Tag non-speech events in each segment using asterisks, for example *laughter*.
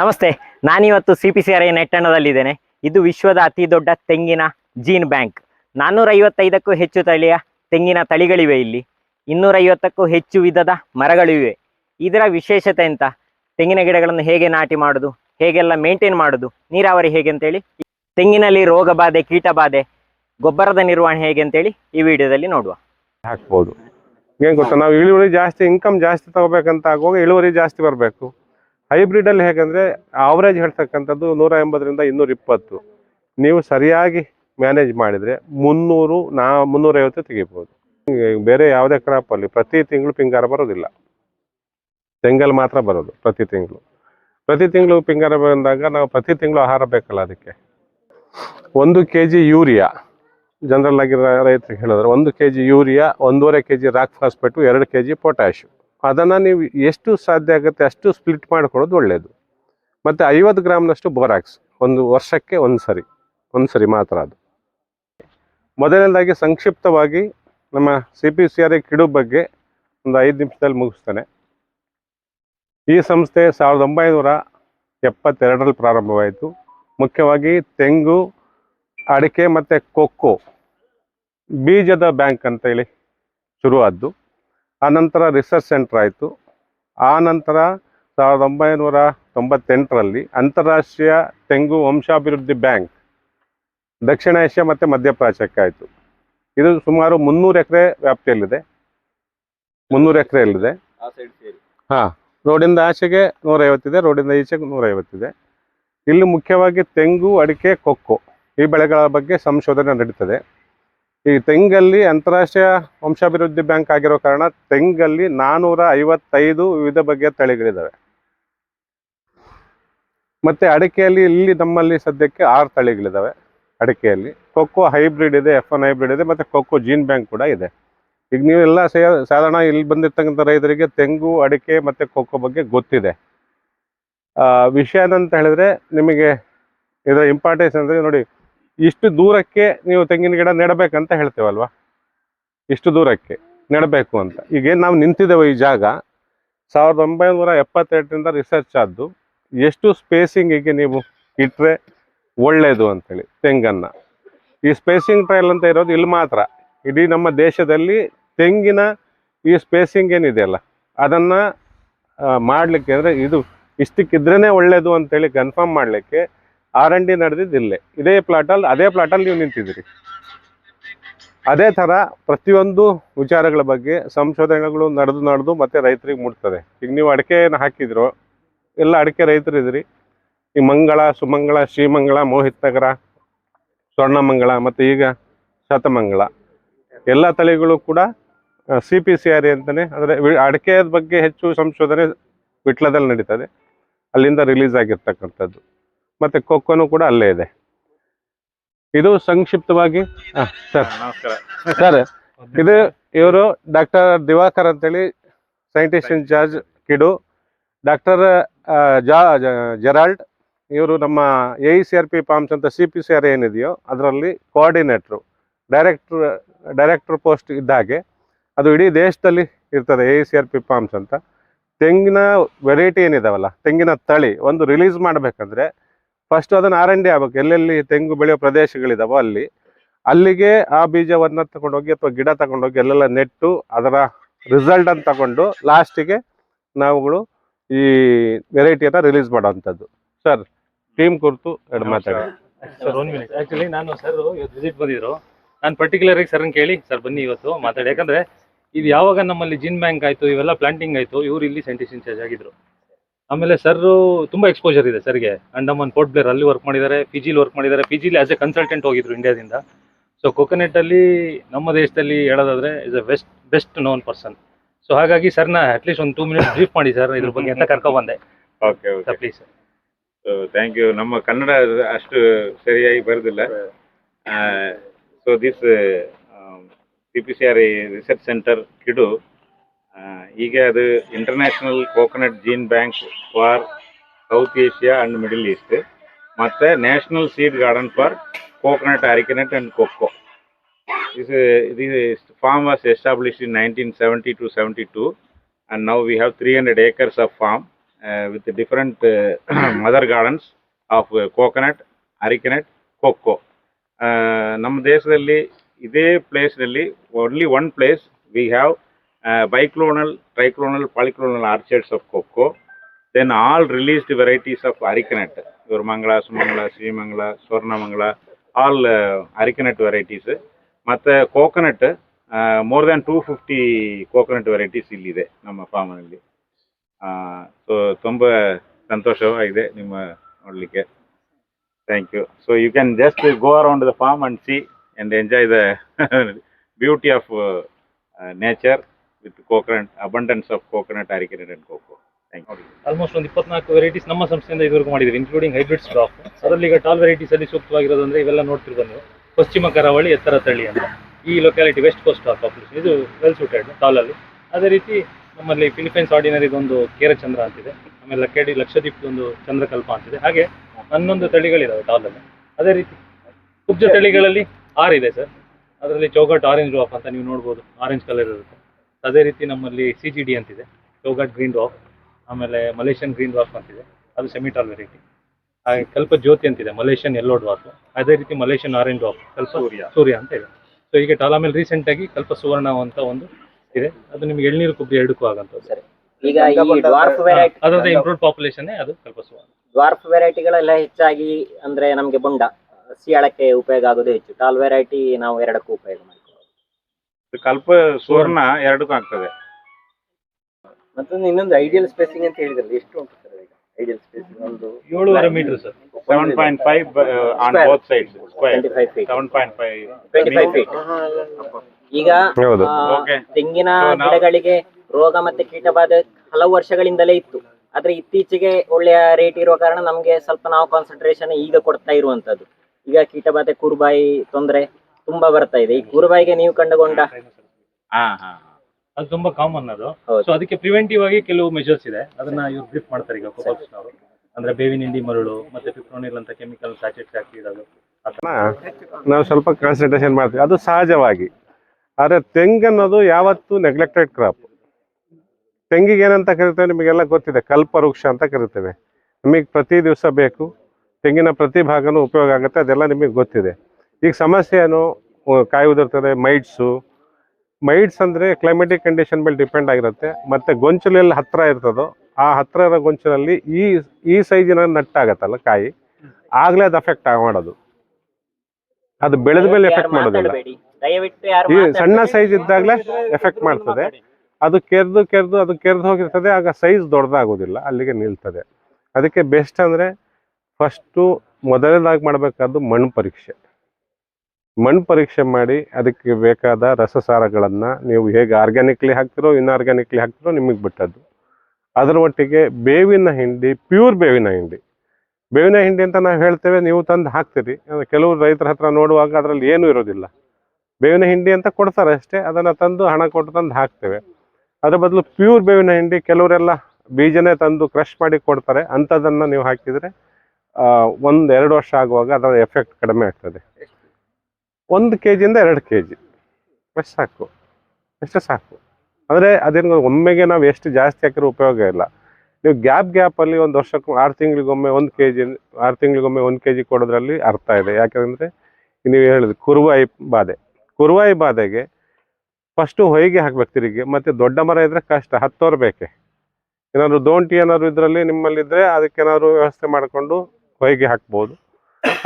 ನಮಸ್ತೆ, ನಾನಿವತ್ತು C P C R I ನೆಟ್ಟಣದಲ್ಲಿದ್ದೇನೆ ಇದು ವಿಶ್ವದ ಅತಿ ದೊಡ್ಡ ತೆಂಗಿನ ಜೀನ್ ಬ್ಯಾಂಕ್. ನಾನ್ನೂರ ಐವತ್ತೈದಕ್ಕೂ ಹೆಚ್ಚು ತಳಿಯ ತೆಂಗಿನ ತಳಿಗಳಿವೆ ಇಲ್ಲಿ. ಇನ್ನೂರೈವತ್ತಕ್ಕೂ ಹೆಚ್ಚು ವಿಧದ ಮರಗಳಿವೆ. ಇದರ ವಿಶೇಷತೆ ಅಂತ ತೆಂಗಿನ ಗಿಡಗಳನ್ನು ಹೇಗೆ ನಾಟಿ ಮಾಡೋದು? ಹೇಗೆಲ್ಲ ಮೇಂಟೈನ್ ಮಾಡೋದು? ನೀರಾವರಿ ಹೇಗೆ ಅಂತೇಳಿ? ತೆಂಗಿನಲ್ಲಿ ರೋಗ ಬಾಧೆ, ಕೀಟ ಬಾಧೆ, ಗೊಬ್ಬರದ ನಿರ್ವಹಣೆ ಹೇಗೆ ಅಂತೇಳಿ ಈ ವಿಡಿಯೋದಲ್ಲಿ ನೋಡುವ. ಹಾಕ್ಬೋದು. ಏನು ಗೊತ್ತಾ? ನಾವು ಇಳುವರಿ ಜಾಸ್ತಿ ಇನ್ಕಮ್ ಜಾಸ್ತಿ ತಗೋಬೇಕಂತ ಆಗುವಾಗ ಇಳುವರಿ ಜಾಸ್ತಿ ಬರಬೇಕು. ಹೈಬ್ರಿಡ್ ಅಲ್ಲಿ ಹೇಗಂದ್ರೆ ಆವರೇಜ್ ಹೇಳ್ತಕ್ಕಂಥದ್ದು ನೂರ ಎಂಬತ್ತರಿಂದ ಇನ್ನೂರ ಇಪ್ಪತ್ತು. ನೀವು ಸರಿಯಾಗಿ ಮ್ಯಾನೇಜ್ ಮಾಡಿದ್ರೆ ಮುನ್ನೂರು, ನಾ, ಮುನ್ನೂರೈವತ್ತು ತೆಗಿಬೋದು. ಬೇರೆ ಯಾವುದೇ ಕ್ರಾಪ್ ಅಲ್ಲಿ ಪ್ರತಿ ತಿಂಗಳು ಪಿಂಗಾರ ಬರೋದಿಲ್ಲ. ತೆಂಗಲ್ ಮಾತ್ರ ಬರೋದು ಪ್ರತಿ ತಿಂಗಳು. ಪ್ರತಿ ತಿಂಗಳು ಪಿಂಗಾರ ಬಂದಾಗ ನಾವು ಪ್ರತಿ ತಿಂಗಳು ಆಹಾರ ಬೇಕಲ್ಲ ಅದಕ್ಕೆ. ಒಂದು ಕೆ ಜಿ ಯೂರಿಯಾ ಜನರಲ್ ಆಗಿ ರ- ರೈತರಿಗೆ ಹೇಳಿದ್ರೆ ಒಂದು ಕೆ ಜಿ ಯೂರಿಯಾ, ಒಂದೂವರೆ ಕೆ ಜಿ ರಾಕ್ ಫಾಸ್ಫೇಟು ಎರಡು ಕೆ ಜಿ ಪೊಟ್ಯಾಶ್ ಅದನ್ನು ನೀವು ಎಷ್ಟು ಸಾಧ್ಯ ಆಗುತ್ತೆ ಅಷ್ಟು ಸ್ಪ್ಲಿಟ್ ಮಾಡಿಕೊಡೋದು ಒಳ್ಳೆಯದು ಮತ್ತು ಐವತ್ತು ಗ್ರಾಮ್ನಷ್ಟು ಬೋರಾಕ್ಸ್ ಒಂದು ವರ್ಷಕ್ಕೆ ಒಂದು ಸರಿ ಒಂದು ಸರಿ ಮಾತ್ರ ಅದು. ಮೊದಲನೇದಾಗಿ ಸಂಕ್ಷಿಪ್ತವಾಗಿ ನಮ್ಮ C P C R I Kidu ಬಗ್ಗೆ ಒಂದು ಐದು ನಿಮಿಷದಲ್ಲಿ ಮುಗಿಸ್ತಾನೆ. ಈ ಸಂಸ್ಥೆ ಸಾವಿರದ ಒಂಬೈನೂರ ಎಪ್ಪತ್ತೆರಡರಲ್ಲಿ ಪ್ರಾರಂಭವಾಯಿತು. ಮುಖ್ಯವಾಗಿ ತೆಂಗು, ಅಡಿಕೆ ಮತ್ತು ಕೊಕ್ಕೋ ಬೀಜದ ಬ್ಯಾಂಕ್ ಅಂತ ಹೇಳಿ ಶುರುವಾದ್ದು. ಆನಂತರ ರಿಸರ್ಚ್ ಸೆಂಟರ್ ಆಯಿತು. ಆ ನಂತರ ಸಾವಿರದ ಒಂಬೈನೂರ ತೊಂಬತ್ತೆಂಟರಲ್ಲಿ ಅಂತಾರಾಷ್ಟ್ರೀಯ ತೆಂಗು ವಂಶಾಭಿವೃದ್ಧಿ ಬ್ಯಾಂಕ್ ದಕ್ಷಿಣ ಏಷ್ಯಾ ಮತ್ತು ಮಧ್ಯಪ್ರಾಚ್ಯಕ್ಕೆ ಆಯಿತು. ಇದು ಸುಮಾರು ಮುನ್ನೂರು ಎಕರೆ ವ್ಯಾಪ್ತಿಯಲ್ಲಿದೆ. ಮುನ್ನೂರು ಎಕರೆಯಲ್ಲಿದೆ. ಹಾಂ ರೋಡಿಂದ ಆಚೆಗೆ ನೂರೈವತ್ತಿದೆ ರೋಡಿಂದ ಈಚೆಗೆ ನೂರೈವತ್ತಿದೆ. ಇಲ್ಲಿ ಮುಖ್ಯವಾಗಿ ತೆಂಗು ಅಡಿಕೆ ಕೊಕ್ಕೋ ಈ ಬೆಳೆಗಳ ಬಗ್ಗೆ ಸಂಶೋಧನೆ ನಡೀತದೆ. ಈ ತೆಂಗಲ್ಲಿ ಅಂತಾರಾಷ್ಟ್ರೀಯ ವಂಶಾಭಿವೃದ್ಧಿ ಬ್ಯಾಂಕ್ ಆಗಿರೋ ಕಾರಣ ತೆಂಗಲ್ಲಿ ನಾನೂರ ಐವತ್ತೈದು ವಿವಿಧ ಬಗೆಯ ತಳಿಗಳಿದ್ದಾವೆ ಮತ್ತೆ ಅಡಿಕೆಯಲ್ಲಿ ಇಲ್ಲಿ ನಮ್ಮಲ್ಲಿ ಸದ್ಯಕ್ಕೆ ಆರು ತಳಿಗಳಿದ್ದಾವೆ ಅಡಿಕೆಯಲ್ಲಿ. ಕೊಕ್ಕೋ ಹೈಬ್ರಿಡ್ ಇದೆ, ಎಫ್ ಒನ್ ಹೈಬ್ರಿಡ್ ಇದೆ, ಮತ್ತೆ ಕೊಕ್ಕೋ ಜೀನ್ ಬ್ಯಾಂಕ್ ಕೂಡ ಇದೆ. ಈಗ ನೀವೆಲ್ಲ ಸೇ, ಸಾಧಾರಣ ಇಲ್ಲಿ ಬಂದಿರ್ತಕ್ಕಂಥ ರೈತರಿಗೆ ತೆಂಗು, ಅಡಿಕೆ ಮತ್ತೆ ಕೊಕ್ಕೋ ಬಗ್ಗೆ ಗೊತ್ತಿದೆ. ವಿಷಯ ಏನಂತ ಹೇಳಿದ್ರೆ ನಿಮಗೆ ಇದರ ಇಂಪಾರ್ಟೆನ್ಸ್ ಅಂದ್ರೆ ನೋಡಿ ಇಷ್ಟು ದೂರಕ್ಕೆ ನೀವು ತೆಂಗಿನ ಗಿಡ ನೆಡಬೇಕಂತ ಹೇಳ್ತೇವಲ್ವಾ? ಇಷ್ಟು ದೂರಕ್ಕೆ ನೆಡಬೇಕು ಅಂತ. ಈಗ ನಾವು ನಿಂತಿದ್ದೇವೆ ಈ ಜಾಗ, ಸಾವಿರದ ಒಂಬೈನೂರ ಎಪ್ಪತ್ತೆಂಟರಿಂದ ರಿಸರ್ಚ್ ಆದ್ದು, ಎಷ್ಟು ಸ್ಪೇಸಿಂಗಿಗೆ ನೀವು ಇಟ್ಟರೆ ಒಳ್ಳೆಯದು ಅಂತೇಳಿ ತೆಂಗನ್ನು. ಈ ಸ್ಪೇಸಿಂಗ್ ಟ್ರಯಲ್ ಅಂತ ಇರೋದು ಇಲ್ಲಿ ಮಾತ್ರ. ಇಡೀ ನಮ್ಮ ದೇಶದಲ್ಲಿ ತೆಂಗಿನ ಈ ಸ್ಪೇಸಿಂಗ್ ಏನಿದೆಯಲ್ಲ ಅದನ್ನು ಮಾಡಲಿಕ್ಕೆ ಅಂದ್ರೆ ಇದು ಇಷ್ಟಕ್ಕಿದ್ರೇ ಒಳ್ಳೆಯದು ಅಂತೇಳಿ ಕನ್ಫರ್ಮ್ ಮಾಡ್ಲಿಕ್ಕೆ ಆರ್ ಎನ್ ಡಿ ನಡೆದಿದ್ದು ಇಲ್ಲೇ. ಇದೇ ಪ್ಲಾಟಲ್ಲಿ ಅದೇ ಪ್ಲಾಟಲ್ಲಿ ನೀವು ನಿಂತಿದ್ದೀರಿ. ಅದೇ ಥರ ಪ್ರತಿಯೊಂದು ವಿಚಾರಗಳ ಬಗ್ಗೆ ಸಂಶೋಧನೆಗಳು ನಡೆದು ನಡೆದು ಮತ್ತೆ ರೈತರಿಗೆ ಮುಟ್ತದೆ. ಈಗ ನೀವು ಅಡಿಕೆಯನ್ನು ಹಾಕಿದ್ರು, ಎಲ್ಲ ಅಡಿಕೆ ರೈತರಿದ್ದೀರಿ ಈ ಮಂಗಳ, ಸುಮಂಗಳ, ಶ್ರೀಮಂಗಳ, ಮೋಹಿತ್ ನಗರ, ಸ್ವರ್ಣಮಂಗಳ ಮತ್ತು ಈಗ ಶತಮಂಗಳ, ಎಲ್ಲ ತಳಿಗಳು ಕೂಡ ಸಿ ಪಿ ಸಿ ಆರ್ ಅಂತಾನೆ, ಅಂದರೆ ಅಡಿಕೆಯ ಬಗ್ಗೆ ಹೆಚ್ಚು ಸಂಶೋಧನೆ ವಿಟ್ಲದಲ್ಲಿ ನಡೀತದೆ. ಅಲ್ಲಿಂದ ರಿಲೀಸ್ ಆಗಿರ್ತಕ್ಕಂಥದ್ದು. ಮತ್ತೆ ಕೊಕ್ಕೋನು ಕೂಡ ಅಲ್ಲೇ ಇದೆ. ಇದು ಸಂಕ್ಷಿಪ್ತವಾಗಿ ಸರ್. ಇದು ಇವರು ಡಾಕ್ಟರ್ ದಿವಾಕರ್ ಅಂತೇಳಿ scientist in charge ಕಿಡು. Doctor Gerald. ಇವರು ನಮ್ಮ A C R P palms ಅಂತ ಸಿ ಪಿ ಸಿ ಆರ್ ಏನಿದೆಯೋ ಅದರಲ್ಲಿ ಕೋಆರ್ಡಿನೇಟ್ರು ಡೈರೆಕ್ಟ್ರ್ ಡೈರೆಕ್ಟರ್ ಪೋಸ್ಟ್ ಇದ್ದ ಹಾಗೆ. ಅದು ಇಡೀ ದೇಶದಲ್ಲಿ ಇರ್ತದೆ A C R P palms ಅಂತ. ತೆಂಗಿನ ವೆರೈಟಿ ಏನಿದಾವಲ್ಲ ತೆಂಗಿನ ತಳಿ ಒಂದು ರಿಲೀಸ್ ಮಾಡಬೇಕಂದ್ರೆ ಫಸ್ಟ್ ಅದನ್ನ ಆರ್ ಎನ್ ಡಿ ಆಗ್ಬೇಕು. ಎಲ್ಲೆಲ್ಲಿ ತೆಂಗು ಬೆಳೆಯೋ ಪ್ರದೇಶಗಳಿದಾವೋ ಅಲ್ಲಿ. ಅಲ್ಲಿಗೆ ಆ ಬೀಜವನ್ನ ತಗೊಂಡೋಗಿ ಅಥವಾ ಗಿಡ ತಗೊಂಡೋಗಿ ಎಲ್ಲೆಲ್ಲ ನೆಟ್ಟು ಅದರ ರಿಸಲ್ಟ್ ಅನ್ನ ತಗೊಂಡು ಲಾಸ್ಟಿಗೆ ನಾವುಗಳು ಈ ವೆರೈಟಿಯನ್ನ ರಿಲೀಸ್ ಮಾಡೋವಂಥದ್ದು. ಸರ್ ಟೀಮ್ ಕುರಿತು ಎರಡು ಮಾತಾಡಿ. ಸರ್ ಒಂದ್ ಮಿನಿಟ್ ಆಕ್ಚುಲಿ ನಾನು ಸರ್ ಇವತ್ತು ವಿಸಿಟ್ ಬಂದಿದ್ರು. ನಾನು ಪರ್ಟಿಕ್ಯುಲರ್ ಆಗಿ ಸರ್ನ ಕೇಳಿ ಸರ್ ಬನ್ನಿ ಇವತ್ತು ಮಾತಾಡಿ. ಯಾಕಂದ್ರೆ ಇದು ಯಾವಾಗ ನಮ್ಮಲ್ಲಿ ಜಿನ್ ಬ್ಯಾಂಕ್ ಆಯ್ತು ಇವೆಲ್ಲ ಪ್ಲಾಂಟಿಂಗ್ ಆಯ್ತು ಇವ್ರು ಇಲ್ಲಿ ಸೈಂಟಿಸ್ಟ್ ಇನ್ಚಾರ್ಜ್ ಆಗಿದ್ರು. ಆಮೇಲೆ ಸರ್ ತುಂಬಾ ಎಕ್ಸ್ಪೋಜರ್ ಇದೆ ಸರ್ಗೆ. ಅಂಡಮಾನ್ ಪೋರ್ಟ್ ಬ್ಲೇರ್ ಅಲ್ಲಿ ವರ್ಕ್ ಮಾಡಿದ್ದಾರೆ ಪಿಜಿಲಿ ವರ್ಕ್ ಮಾಡಿದ್ದಾರೆ. ಪಿಜಿಲಿ ಆಸ್ ಎ ಕನ್ಸಲ್ಟೆಂಟ್ ಹೋಗಿದ್ರು ಇಂಡಿಯಾದಿಂದ ಸೊ ಕೊಕೊನೆಟ್ ಅಲ್ಲಿ ನಮ್ಮ ದೇಶದಲ್ಲಿ ಹೇಳೋದಾದ್ರೆ is a best best known person so ಹಾಗಾಗಿ ಸರ್ನ ಅಟ್ಲೀಸ್ಟ್ ಒಂದು ಟೂ ಮಿನಿಟ್ಸ್ ಬ್ರೀಫ್ ಮಾಡಿ ಸರ್ ಇದ್ರ ಬಗ್ಗೆ ಅಂತ ಕರ್ಕೊ ಬಂದೆ. Okay okay sir please thank you ನಮ್ಮ ಕನ್ನಡ ಅಷ್ಟು ಸರಿಯಾಗಿ ಬರೋದಿಲ್ಲ. So this C P C R research centre ಕಿಡು ಈಗ ಅದು international coconut gene bank for south Asia and middle east ಮತ್ತು national seed garden for coconut arecanut and cocoa this uh, this farm was established in 1970 to 72 and now we have 300 acres of farm uh, with different uh, *clears throat* mother gardens of uh, coconut, arecanut cocoa ನಮ್ಮ ದೇಶದಲ್ಲಿ ಇದೇ ಪ್ಲೇಸ್ನಲ್ಲಿ only one place we have biclonal triclonal polyclonal orchards of cocoa then all released varieties of arecanut ಇವರು Mangala Sumangala Shrimangala Swarnamangala all arecanut varieties ಮತ್ತು coconut more than two fifty coconut varieties ಇಲ್ಲಿದೆ ನಮ್ಮ ಫಾರ್ಮಲ್ಲಿ so ತುಂಬ ಸಂತೋಷವಾಗಿದೆ ನಿಮ್ಮ ನೋಡಲಿಕ್ಕೆ thank you so you can just go around the farm and see and enjoy the beauty of nature with coconut abundance of coconut arecanut and cocoa almost ಒಂದು ಇಪ್ಪತ್ನಾಲ್ಕು varieties ನಮ್ಮ ಸಂಸ್ಥೆಯಿಂದ ಇದುವರೆಗೂ ಮಾಡಿದ್ದೀವಿ ಇನ್ಕ್ಲೂಡಿಂಗ್ ಹೈಬ್ರಿಡ್ ಸ್ಟಾಕ್ ಅದರಲ್ಲಿ ಈಗ tall varieties ಅಲ್ಲಿ ಸೂಕ್ತವಾಗಿರೋದು ಅಂದ್ರೆ ಇವೆಲ್ಲ ನೋಡ್ತಿರ್ಬೋದು ನೀವು ಪಶ್ಚಿಮ ಕರಾವಳಿ, ಎತ್ತರ ತಳಿ ಅಂತ. ಈ ಲೊಕ್ಯಾಲಿಟಿ ವೆಸ್ಟ್ ಕೋಸ್ಟ್ ಪಾಪ್ಯುಲೇಷನ್ ಇದು ವೆಲ್ ಸೂಟೆಡ್ ಟಾಲಲ್ಲಿ ಅದೇ ರೀತಿ ನಮ್ಮಲ್ಲಿ ಫಿಲಿಪೈನ್ಸ್ ಆರ್ಡಿನರಿದೊಂದು ಕೇರಚಂದ್ರ ಅಂತಿದೆ ಆಮೇಲೆ ಲಕ್ಕೇಡಿ ಲಕ್ಷದೀಪ್ ಒಂದು ಚಂದ್ರಕಲ್ಪ ಅಂತಿದೆ ಹಾಗೆ ಹನ್ನೊಂದು ತಳಿಗಳಿದಾವೆ ಟಾಲಲ್ಲಿ ಅದೇ ರೀತಿ ಕುಬ್ಜ ತಳಿಗಳಲ್ಲಿ ಆರಿದೆ ಸರ್. ಅದರಲ್ಲಿ ಚೌಕಟ್ ಆರೆಂಜ್ ಡ್ರಾಪ್ ಅಂತ ನೀವು ನೋಡ್ಬೋದು. ಆರೆಂಜ್ ಕಲರ್ ಇರುತ್ತೆ. ಅದೇ ರೀತಿ ನಮ್ಮಲ್ಲಿ ಸಿ ಜಿ ಡಿ ಅಂತಿದೆ ಯೋಗಟ್ ಗ್ರೀನ್ ರಾಕ್ ಆಮೇಲೆ ಮಲೇಷಿಯನ್ ಗ್ರೀನ್ ರಾಕ್ ಅಂತಿದೆ ಅದು ಸೆಮಿಟಾಲ್ ವೆರೈಟಿ ಹಾಗೆ ಕಲ್ಪ ಜ್ಯೋತಿ ಅಂತಿದೆ ಮಲೇಷಿಯನ್ ಎಲ್ಲೋ ಡ್ವಾರ್ಫ್ ಅದೇ ರೀತಿ ಮಲೇಷಿಯನ್ ಆರೆಂಜ್ ಡ್ವಾರ್ಫ್ ಕಲ್ಪ ಸೂರ್ಯ. ಸೂರ್ಯ ಅಂತ ಇದೆ. ಸೊ ಈಗ ಟಾಲಾಮೇಲೆ ರೀಸೆಂಟ್ ಆಗಿ ಕಲ್ಪ ಸುವರ್ಣ ಅಂತ ಒಂದು ಇದೆ. ಅದು ನಿಮ್ಗೆ ಎಳ್ನೀರು ಕುಬ್ಬಿ ಎರಡಕ್ಕೂ ಆಗಂತದ್ದು. ಸರಿ. ಈಗ ಈ ಡ್ವಾರ್ಫ್ ವೆರೈಟಿ ಅದರದ ಇಂಪ್ರೂವ್ಡ್ ಪಾಪ್ಯುಲೇಷನ್ ಅದು ಕಲ್ಪ ಸುವರ್ಣ. ಡ್ವಾರ್ಫ್ ವೆರೈಟಿಗಳೆಲ್ಲ ಹೆಚ್ಚಾಗಿ ಅಂದ್ರೆ ನಮ್ಗೆ ಬೊಂಡ ಸಿಯಾಳಕ್ಕೆ ಉಪಯೋಗ ಆಗೋದು ಹೆಚ್ಚು. ಟಾಲ್ ವೆರೈಟಿ ನಾವು ಎರಡಕ್ಕೂ ಉಪಯೋಗ ಮಾಡ್ಕೊಳ್ಳೋದು ಕಲ್ಪ ಸುವರ್ಣ ಎರಡಕ್ಕೂ ಆಗ್ತದೆ. ಮತ್ತೊಂದು ಇನ್ನೊಂದು ಐಡಿಯಲ್ ಸ್ಪೇಸಿಂಗ್ ಅಂತ ಹೇಳಿದ್ರಲ್ಲ ಎಷ್ಟು ಉಂಟು ಸರ್ ಈಗ ಐಡಿಯಲ್ ಸ್ಪೇಸಿಂಗ್ ಒಂದು? ಏಳುವರೆ metre sir seven point five on. Both sides square seven point five twenty five feet ಈಗ ಹೌದು. ತೆಂಗಿನ ಗಿಡಗಳಿಗೆ ರೋಗ ಮತ್ತೆ ಕೀಟಬಾಧೆ ಹಲವು ವರ್ಷಗಳಿಂದಲೇ ಇತ್ತು. ಆದ್ರೆ ಇತ್ತೀಚೆಗೆ ಒಳ್ಳೆಯ ರೇಟ್ ಇರುವ ಕಾರಣ ನಮ್ಗೆ ಸ್ವಲ್ಪ ನಾವು ಕಾನ್ಸಂಟ್ರೇಷನ್ ಈಗ ಕೊಡ್ತಾ ಇರುವಂತದ್ದು. ಈಗ ಕೀಟಬಾಧೆ ಕುರುಬಾಯಿ ತೊಂದರೆ ತುಂಬಾ ಬರ್ತಾ ಇದೆ. ಈ ಕುರುಬಾಯಿಗೆ ನೀವು ಕಂಡುಕೊಂಡ ಹಾ ಹಾ ಅದು ತುಂಬಾ ಕಾಮನ್ ಅದು. ಹೌದು. ಸೊ ಅದಕ್ಕೆ ಪ್ರಿವೆಂಟಿವ್ ಆಗಿ ಕೆಲವು ಮೆಜರ್ಸ್ ಇದೆ. ಅದನ್ನ ಇವ್ರು ಬ್ರೀಫ್ ಮಾಡ್ತಾರೆ ಈಗ ಕೋಪಲ್ಸ್ನವರು ಅಂದ್ರೆ ಬೇವಿನ ಹಿಂಡಿ ಮರಳು ಮತ್ತೆ ಪಿಪ್ರೋನಿಲ್ ಅಂತ ಕೆಮಿಕಲ್ ಸ್ಯಾಚೆಟ್ಸ್ ಇಡೋದು. ನಾವು ಸ್ವಲ್ಪ ಕಾನ್ಸಂಟ್ರೇಷನ್ ಮಾಡ್ತೀವಿ. ಅದು ಸಹಜವಾಗಿ. ಆದ್ರೆ ತೆಂಗನ್ನೋದು ಯಾವತ್ತೂ ನೆಗ್ಲೆಕ್ಟೆಡ್ ಕ್ರಾಪ್ ತೆಂಗಿಗೆ ಏನಂತ ಕರಿತೇವೆ ನಿಮಗೆಲ್ಲ ಗೊತ್ತಿದೆ. ಕಲ್ಪವೃಕ್ಷ ಅಂತ ಕರಿತೇವೆ. ನಿಮಗೆ ಪ್ರತಿ ದಿವಸ ಬೇಕು. ತೆಂಗಿನ ಪ್ರತಿ ಭಾಗನೂ ಉಪಯೋಗ ಆಗುತ್ತೆ. ಅದೆಲ್ಲ ನಿಮಗೆ ಗೊತ್ತಿದೆ. ಈಗ ಸಮಸ್ಯೆ ಏನು ಕಾಯಿ ಉದುರ್ತದೆ ಮೈಟ್ಸು. ಮೈಟ್ಸ್ ಅಂದರೆ ಕ್ಲೈಮೆಟಿಕ್ ಕಂಡೀಷನ್ ಮೇಲೆ ಡಿಪೆಂಡ್ ಆಗಿರುತ್ತೆ ಮತ್ತು ಗೊಂಚಲಲ್ಲಿ ಹತ್ತಿರ ಇರ್ತದೋ ಆ ಹತ್ತಿರ ಇರೋ ಗೊಂಚಲಲ್ಲಿ ಈ ಈ ಸೈಜಿನ ನಟ್ಟಾಗತ್ತಲ್ಲ ಕಾಯಿ. ಆಗಲೇ ಅದು ಅಫೆಕ್ಟ್ ಮಾಡೋದು. ಅದು ಬೆಳೆದ ಮೇಲೆ ಎಫೆಕ್ಟ್ ಮಾಡೋದಿಲ್ಲ. ಈ ಸಣ್ಣ ಸೈಜ್ ಇದ್ದಾಗಲೇ ಎಫೆಕ್ಟ್ ಮಾಡ್ತದೆ. ಅದು ಕೆರೆದು ಕೆರೆದು ಅದು ಕೆರೆದು ಹೋಗಿರ್ತದೆ ಆಗ ಸೈಜ್ ದೊಡ್ಡದಾಗೋದಿಲ್ಲ ಅಲ್ಲಿಗೆ ನಿಲ್ತದೆ. ಅದಕ್ಕೆ ಬೆಸ್ಟ್ ಅಂದರೆ ಫಸ್ಟು ಮೊದಲನೇದಾಗಿ ಮಾಡಬೇಕಾದ್ದು ಮಣ್ಣು ಪರೀಕ್ಷೆ. ಮಣ್ಣು ಪರೀಕ್ಷೆ ಮಾಡಿ ಅದಕ್ಕೆ ಬೇಕಾದ ರಸಸಾರಗಳನ್ನು ನೀವು ಹೇಗೆ ಆರ್ಗ್ಯಾನಿಕ್ಲಿ ಹಾಕ್ತಿರೋ ಇನ್ಆರ್ಗ್ಯಾನಿಕ್ಲಿ ಹಾಕ್ತಿರೋ ನಿಮಗೆ ಬಿಟ್ಟದ್ದು. ಅದರ ಒಟ್ಟಿಗೆ ಬೇವಿನ ಹಿಂಡಿ ಪ್ಯೂರ್ ಬೇವಿನ ಹಿಂಡಿ. ಬೇವಿನ ಹಿಂಡಿ ಅಂತ ನಾವು ಹೇಳ್ತೇವೆ, ನೀವು ತಂದು ಹಾಕ್ತೀರಿ. ಕೆಲವು ರೈತರ ಹತ್ರ ನೋಡುವಾಗ ಅದರಲ್ಲಿ ಏನೂ ಇರೋದಿಲ್ಲ. ಬೇವಿನ ಹಿಂಡಿ ಅಂತ ಕೊಡ್ತಾರೆ ಅಷ್ಟೇ, ಅದನ್ನು ತಂದು ಹಣ ಕೊಟ್ಟು ತಂದು ಹಾಕ್ತೇವೆ. ಅದರ ಬದಲು ಪ್ಯೂರ್ ಬೇವಿನ ಹಿಂಡಿ ಕೆಲವರೆಲ್ಲ ಬೀಜನೇ ತಂದು ಕ್ರಷ್ ಮಾಡಿ ಕೊಡ್ತಾರೆ. ಅಂಥದ್ದನ್ನು ನೀವು ಹಾಕಿದರೆ ಒಂದು ಎರಡು ವರ್ಷ ಆಗುವಾಗ ಅದರ ಎಫೆಕ್ಟ್ ಕಡಿಮೆ ಆಗ್ತದೆ. ಒಂದು ಕೆ ಜಿಯಿಂದ ಎರಡು ಕೆ ಜಿ ಅಷ್ಟು ಸಾಕು. ಅಷ್ಟೇ ಸಾಕು. ಅಂದರೆ ಅದೇನು ಒಮ್ಮೆಗೆ ನಾವು ಎಷ್ಟು ಜಾಸ್ತಿ ಹಾಕಿರೋ ಉಪಯೋಗ ಇಲ್ಲ. ನೀವು ಗ್ಯಾಪ್ ಗ್ಯಾಪಲ್ಲಿ ಒಂದು ವರ್ಷಕ್ಕೆ ಆರು ತಿಂಗಳಿಗೊಮ್ಮೆ ಒಂದು ಕೆ ಜಿ ಆರು ತಿಂಗಳಿಗೊಮ್ಮೆ ಒಂದು ಕೆ ಜಿ ಕೊಡೋದ್ರಲ್ಲಿ ಅರ್ಥ ಇದೆ. ಯಾಕೆಂದರೆ ನೀವು ಹೇಳಿದ್ರಿ ಕುರುವಾಯಿ ಬಾಧೆ. ಕುರುವಾಯಿ ಬಾಧೆಗೆ ಫಸ್ಟು ಹೊಯ್ಗೆ ಹಾಕ್ಬೇಕು ತಿರುಗಿ. ಮತ್ತು ದೊಡ್ಡ ಮರ ಇದ್ರೆ ಕಷ್ಟ. ಹತ್ತೋರು ಬೇಕೆ? ಏನಾದರೂ ದೋಂಟಿ ಏನಾದ್ರು ಇದರಲ್ಲಿ ನಿಮ್ಮಲ್ಲಿದ್ದರೆ ಅದಕ್ಕೆ ಏನಾದ್ರು ವ್ಯವಸ್ಥೆ ಮಾಡಿಕೊಂಡು ಹೊಯ್ಗೆ ಹಾಕ್ಬೋದು.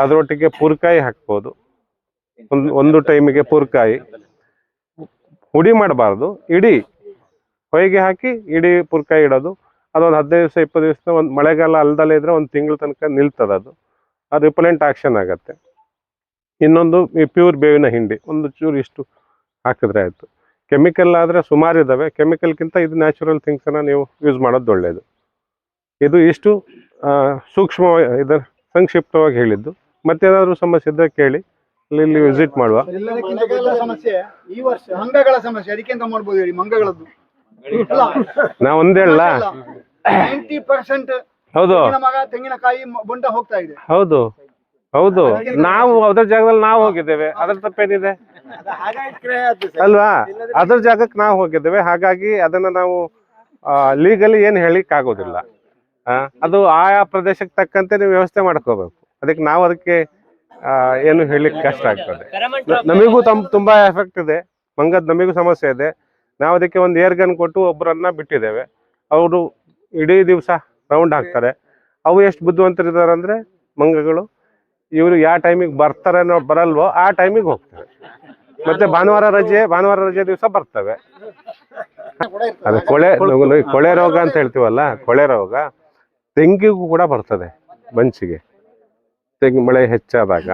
ಅದರೊಟ್ಟಿಗೆ ಪುರ್ಕಾಯಿ ಹಾಕ್ಬೋದು. ಒಂದು ಒಂದು ಟೈಮಿಗೆ ಪುರ್ಕಾಯಿ. ಹುಡಿ ಮಾಡಬಾರ್ದು, ಇಡೀ. ಹೊಯ್ಗೆ ಹಾಕಿ ಇಡೀ ಪುರ್ಕಾಯಿ ಇಡೋದು. ಅದೊಂದು ಹದಿನೈದು ದಿವಸ, ಇಪ್ಪತ್ತು ದಿವಸ ಒಂದು ಮಳೆಗಾಲ ಅಲ್ದಲ್ಲೇ ಇದ್ರೆ ಒಂದು ತಿಂಗಳ ತನಕ ನಿಲ್ತದೆ ಅದು. ಅದು ರಿಪಲೆಂಟ್ ಆಕ್ಷನ್ ಆಗುತ್ತೆ. ಇನ್ನೊಂದು ಈ ಪ್ಯೂರ್ ಬೇವಿನ ಹಿಂಡಿ, ಒಂದು ಚೂರು ಇಷ್ಟು ಹಾಕಿದ್ರೆ ಆಯಿತು. ಕೆಮಿಕಲ್ ಆದರೆ ಸುಮಾರು ಇದ್ದಾವೆ ಕೆಮಿಕಲ್ಗಿಂತ ಇದು ನ್ಯಾಚುರಲ್ ಥಿಂಗ್ಸನ್ನು ನೀವು ಯೂಸ್ ಮಾಡೋದು ಒಳ್ಳೆಯದು ಇದು ಇಷ್ಟು ಸೂಕ್ಷ್ಮವಾಗಿ, ಇದರ ಸಂಕ್ಷಿಪ್ತವಾಗಿ ಹೇಳಿದ್ದು. ಮತ್ತೇನಾದರೂ ಸಮಸ್ಯೆ ಇದ್ದರೆ ಕೇಳಿ. ಇಲ್ಲಿ ವಿಸಿಟ್ ಮಾಡುವ. ಸಮಸ್ಯೆ. ಈ ವರ್ಷ ಮಂಗಗಳ ಸಮಸ್ಯೆ. ಅದಕ್ಕಿಂತ ಮಾಡ್ಬೋದು ಹೇಳಿ? ಮಂಗಗಳದ್ದು. ನಾ ಒಂದೇ ನೈಂಟಿ ಪರ್ಸೆಂಟ್ ಹೌದು. ತೆಂಗಿನ ಮಗ ತೆಂಗಿನಕಾಯಿ ಬೊಂಡ ಹೋಗ್ತಾ ಇದೆ. ಹೌದು. ಹೌದು. ನಾವು ಅದ್ರ ಜಾಗದಲ್ಲಿ ನಾವು ಹೋಗಿದ್ದೇವೆ. ಅದ್ರ ತಪ್ಪೇನಿದೆ? ಅಲ್ವಾ? ಅದ್ರ ಜಾಗಕ್ಕೆ ನಾವು ಹೋಗಿದ್ದೇವೆ. ಹಾಗಾಗಿ ಅದನ್ನ ನಾವು ಲೀಗಲಿ ಏನು ಹೇಳಿಕ್ ಆಗೋದಿಲ್ಲ ಆ, ಅದು ಆಯಾ ಪ್ರದೇಶಕ್ಕೆ ತಕ್ಕಂತೆ ನೀವು ವ್ಯವಸ್ಥೆ ಮಾಡ್ಕೋಬೇಕು. ಅದಕ್ಕೆ ನಾವು ಅದಕ್ಕೆ ಏನು ಹೇಳಲಿಕ್ಕೆ ಕಷ್ಟ ಆಗ್ತದೆ. ನಮಗೂ ತಮ್ ತುಂಬಾ ಎಫೆಕ್ಟ್ ಇದೆ. ಮಂಗದ್ ನಮಿಗೂ ಸಮಸ್ಯೆ ಇದೆ. ನಾವು ಅದಕ್ಕೆ ಒಂದು ಏರ್ ಗನ್ ಕೊಟ್ಟು ಒಬ್ಬರನ್ನ ಬಿಟ್ಟಿದ್ದೇವೆ. ಅವರು ಇಡೀ ದಿವಸ ರೌಂಡ್ ಹಾಕ್ತಾರೆ ಅವು ಎಷ್ಟು ಬುದ್ಧಿವಂತರಿದ್ದಾರೆ ಅಂದ್ರೆ ಮಂಗಗಳು. ಇವರು ಯಾವ ಟೈಮಿಗೆ ಬರ್ತಾರೇನೋ ಬರಲ್ವೋ ಆ ಟೈಮಿಗೆ ಹೋಗ್ತಾರೆ ಮತ್ತೆ ಭಾನುವಾರ ರಜೆ ಭಾನುವಾರ ರಜೆ ದಿವಸ ಬರ್ತವೆ. ಅದು *laughs* ಕೊಳೆ ಕೊಳೆ ರೋಗ ಅಂತ ಹೇಳ್ತೀವಲ್ಲ ಕೊಳೆ ರೋಗ. ತೆಂಗಿಗೂ ಕೂಡ ಬರ್ತದೆ ಮಂಚಿಗೆ ತೆಂಗು ಮಳೆ ಹೆಚ್ಚಾದಾಗ